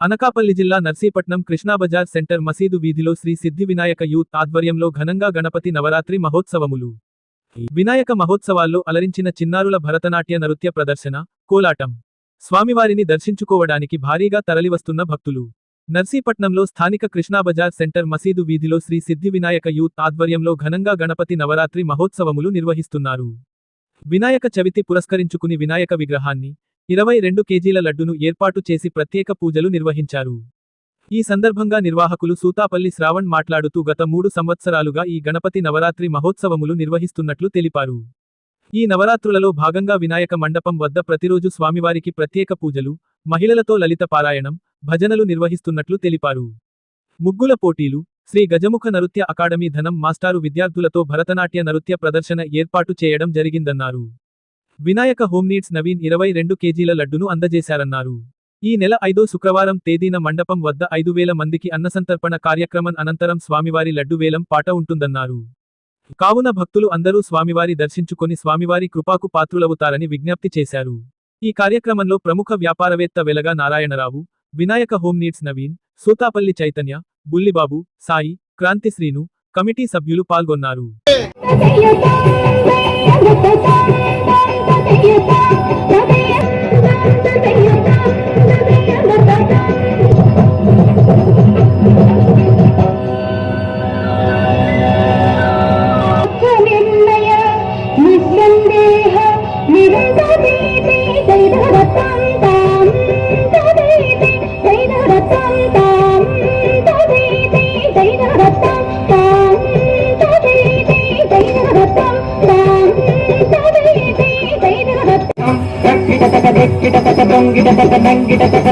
అనకాపల్లి జిల్లా నర్సీపట్నం కృష్ణాబజార్ సెంటర్ మసీదు వీధిలో శ్రీ సిద్ధి వినాయక యూత్ ఆధ్వర్యంలో ఘనంగా గణపతి నవరాత్రి మహోత్సవములు. వినాయక మహోత్సవాల్లో అలరించిన చిన్నారుల భరతనాట్య నృత్య ప్రదర్శన కోలాటం. స్వామివారిని దర్శించుకోవడానికి భారీగా తరలివస్తున్న భక్తులు. నర్సీపట్నంలో స్థానిక కృష్ణాబజార్ సెంటర్ మసీదు వీధిలో శ్రీ సిద్ధి వినాయక యూత్ ఆధ్వర్యంలో ఘనంగా గణపతి నవరాత్రి మహోత్సవములు నిర్వహిస్తున్నారు. వినాయక చవితి పురస్కరించుకుని వినాయక విగ్రహాన్ని ఇరవై రెండు కేజీల లడ్డును ఏర్పాటు చేసి ప్రత్యేక పూజలు నిర్వహించారు. ఈ సందర్భంగా నిర్వాహకులు సూతాపల్లి శ్రావణ్ మాట్లాడుతూ గత మూడు సంవత్సరాలుగా ఈ గణపతి నవరాత్రి మహోత్సవములు నిర్వహిస్తున్నట్లు తెలిపారు. ఈ నవరాత్రులలో భాగంగా వినాయక మండపం వద్ద ప్రతిరోజు స్వామివారికి ప్రత్యేక పూజలు మహిళలతో లలిత పారాయణం భజనలు నిర్వహిస్తున్నట్లు తెలిపారు. ముగ్గుల పోటీలు శ్రీ గజముఖ నృత్య అకాడమీ ధనం మాస్టారు విద్యార్థులతో భరతనాట్య నృత్య ప్రదర్శన ఏర్పాటు చేయడం జరిగిందన్నారు. వినాయక హోమ్నీడ్స్ నవీన్ ఇరవై రెండు కేజీల లడ్డును అందజేశారన్నారు. ఈ నెల ఐదో శుక్రవారం తేదీన మండపం వద్ద ఐదు వేల మందికి అన్నసంతర్పణ కార్యక్రమం అనంతరం స్వామివారి లడ్డు వేలం పాట ఉంటుందన్నారు. కావున భక్తులు అందరూ స్వామివారి దర్శించుకొని స్వామివారి కృపాకు పాత్రులవుతారని విజ్ఞప్తి చేశారు. ఈ కార్యక్రమంలో ప్రముఖ వ్యాపారవేత్త Velaga Narayanarao Vinayaka home needs Naveen Suthapalli Chaitanya Bullibabu Sai Kranti Srinu committee సభ్యులు పాల్గొన్నారు. పట వెక్కిట పట దొంగిట పట నంగిట పట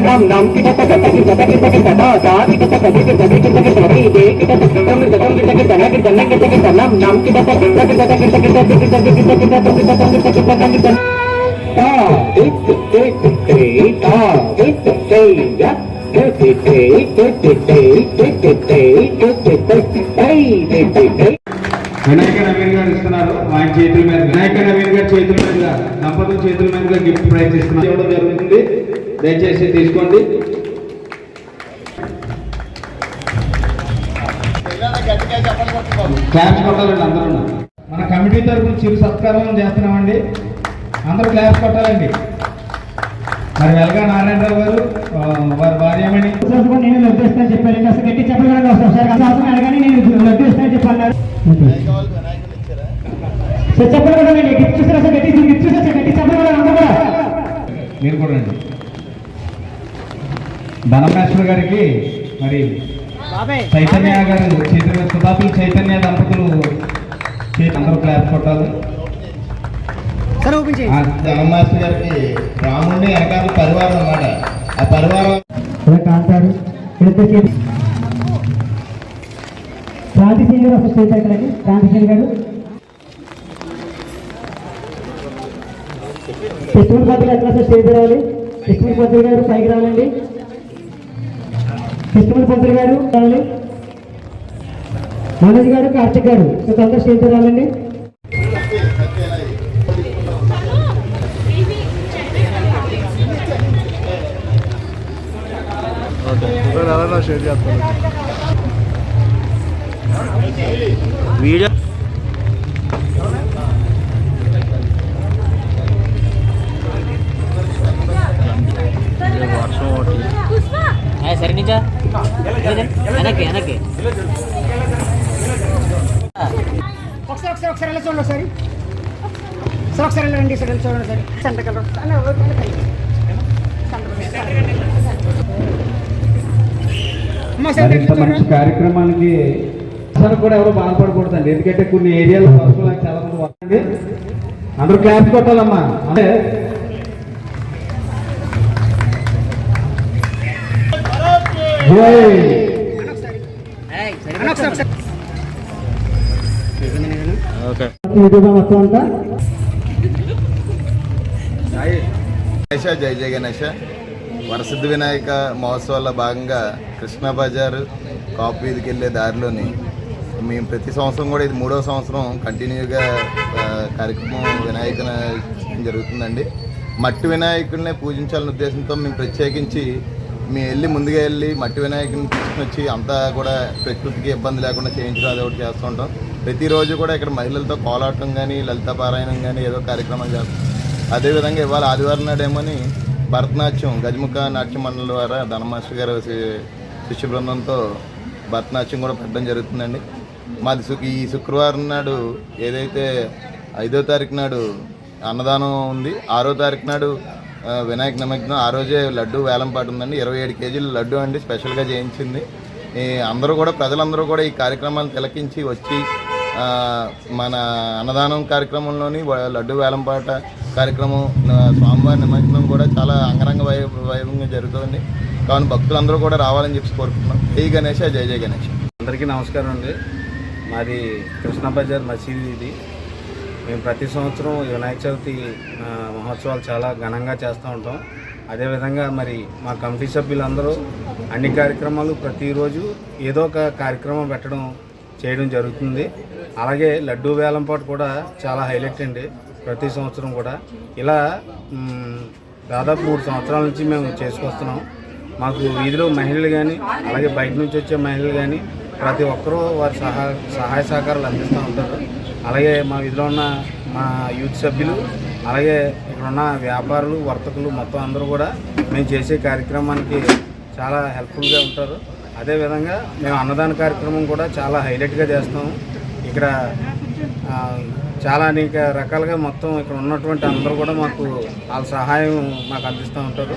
వినాయక నవీన్ గారు ఇస్తున్నారు. ఆయన చేతుల మీద వినాయక నవీన్ గారి చేతుల మీద దంపతుల చేతుల మీదుగా గిఫ్ట్ ప్రైజ్ ఇస్తున్నారు ఇవ్వడం జరుగుతుంది. దయచేసి తీసుకోండి. క్లాప్స్ కొట్టాలండి అందరూ మన కమిటీ తరఫున చిరు సత్కారం చేస్తున్నామండి. అందరూ క్లాప్స్ కొట్టాలండి. మరి వెలగా నారాయణరావు గారు వారి భార్యమణి కూడా నేను ఇంకా అసలు గట్టి చెప్పగలను ఒకసారి? మీరు కూడా రండి. ధనమేశ్వర్ గారికి మరి చైతన్య గారు చేతుల సుధాపుల చైతన్య దంపతులు అందరూ క్లాప్ కొట్టాలి. సార్ ఓపెన్ చేయండి ఆ, ధనమాస్టర్ గారికి రాముడిని వెనకాల పరివారం అన్నమాట. ఆ పరివారం కాంతారు. క్రాంతిశీలి గారు అసలు స్టేజ్ ఎక్కడండి క్రాంతి గారు. కృష్ణుడి పత్రిక ఎక్కడ సార్ స్టేజ్ రావాలి? కృష్ణుడి పత్రిక గారు పైకి రావాలండి కృష్ణుడి పత్రిక గారు రావాలి. మనోజ్ గారు కార్తిక్ గారు తొందర స్టేజ్ రావాలండి అలా షేర్ చేస్తాను. సరే నిజా? వెనక్కి వెనక్కి. ఒకసారి ఒకసారి ఒకసారి వెళ్ళి చూడండి ఒకసారి. సార్ ఒకసారి సార్ వెళ్ళి చూడండి సార్ సెంటర్ కలర్. మరి ఇంత మంచి కార్యక్రమానికి అసలు కూడా ఎవరు బాధపడకూడదండి. ఎందుకంటే కొన్ని ఏరియాలో వర్షాలు చాలా మంది వస్తుంది అందరూ క్లాప్స్ కొట్టాలమ్మా. అంటే జై. జయ గణేష. వరసిద్ధ వినాయక మహోత్సవాల్లో భాగంగా కృష్ణా బజార్ కాపు వీధికి వెళ్ళే దారిలోని మేము ప్రతి సంవత్సరం కూడా ఇది మూడవ సంవత్సరం కంటిన్యూగా కార్యక్రమం వినాయకుని జరుగుతుందండి. మట్టి వినాయకుడిని పూజించాలనే ఉద్దేశంతో మేము ప్రత్యేకించి మేము వెళ్ళి ముందుగా వెళ్ళి మట్టి వినాయకుని తీసుకుని వచ్చి అంతా కూడా ప్రకృతికి ఇబ్బంది లేకుండా చేయించడం అది ఒకటి చేస్తూ ఉంటాం. ప్రతిరోజు కూడా ఇక్కడ మహిళలతో కోలాటం కానీ లలిత పారాయణం కానీ ఏదో కార్యక్రమం చేస్తాం. అదేవిధంగా ఇవాళ ఆదివారం నాడేమని భరతనాట్యం గజముఖ నాట్య మండలి ద్వారా ధనమాస్టర్ గారు శిష్య బృందంతో భరతనాట్యం కూడా పెట్టడం జరుగుతుందండి. మాది సు ఈ శుక్రవారం నాడు ఏదైతే ఐదో తారీఖు నాడు అన్నదానం ఉంది ఆరో తారీఖు నాడు వినాయక నిమగ్నం ఆ రోజే లడ్డు వేలంపాటు ఉందండి. ఇరవై ఏడు కేజీలు లడ్డు అండి స్పెషల్గా చేయించింది. ఈ అందరూ కూడా ప్రజలందరూ కూడా ఈ కార్యక్రమాన్ని తిలకించి వచ్చి మన అన్నదానం కార్యక్రమంలోని లడ్డు వేలంపాట కార్యక్రమం స్వామివారి నిమగ్నం కూడా చాలా అంగరంగ వై వైభవంగా జరుగుతుంది. కావున భక్తులందరూ కూడా రావాలని చెప్పి కోరుకుంటున్నాం. జై గణేష జై జై గణేష్. అందరికీ నమస్కారం అండి. మాది కృష్ణ బజార్ మసీదు ఇది. మేము ప్రతి సంవత్సరం వినాయక చవితి మహోత్సవాలు చాలా ఘనంగా చేస్తూ ఉంటాం. అదేవిధంగా మరి మా కమిటీ సభ్యులందరూ అన్ని కార్యక్రమాలు ప్రతిరోజు ఏదో ఒక కార్యక్రమం పెట్టడం చేయడం జరుగుతుంది. అలాగే లడ్డూ వేలంపాటు కూడా చాలా హైలైట్ అండి ప్రతి సంవత్సరం కూడా. ఇలా దాదాపు మూడు సంవత్సరాల నుంచి మేము చేసుకొస్తున్నాం. మాకు వీధిలో మహిళలు కానీ అలాగే బయట నుంచి వచ్చే మహిళలు కానీ ప్రతి ఒక్కరూ వారి సహా సహాయ సహకారాలు అందిస్తూ ఉంటారు. అలాగే మా వీధిలో ఉన్న మా యూత్ సభ్యులు అలాగే ఇక్కడ ఉన్న వ్యాపారులు వర్తకులు మొత్తం అందరూ కూడా మేము చేసే కార్యక్రమానికి చాలా హెల్ప్ఫుల్గా ఉంటారు. అదేవిధంగా మేము అన్నదాన కార్యక్రమం కూడా చాలా హైలైట్గా చేస్తాము. ఇక్కడ చాలా అనేక రకాలుగా మొత్తం ఇక్కడ ఉన్నటువంటి అందరూ కూడా మాకు వాళ్ళ సహాయం మాకు అందిస్తూ ఉంటారు.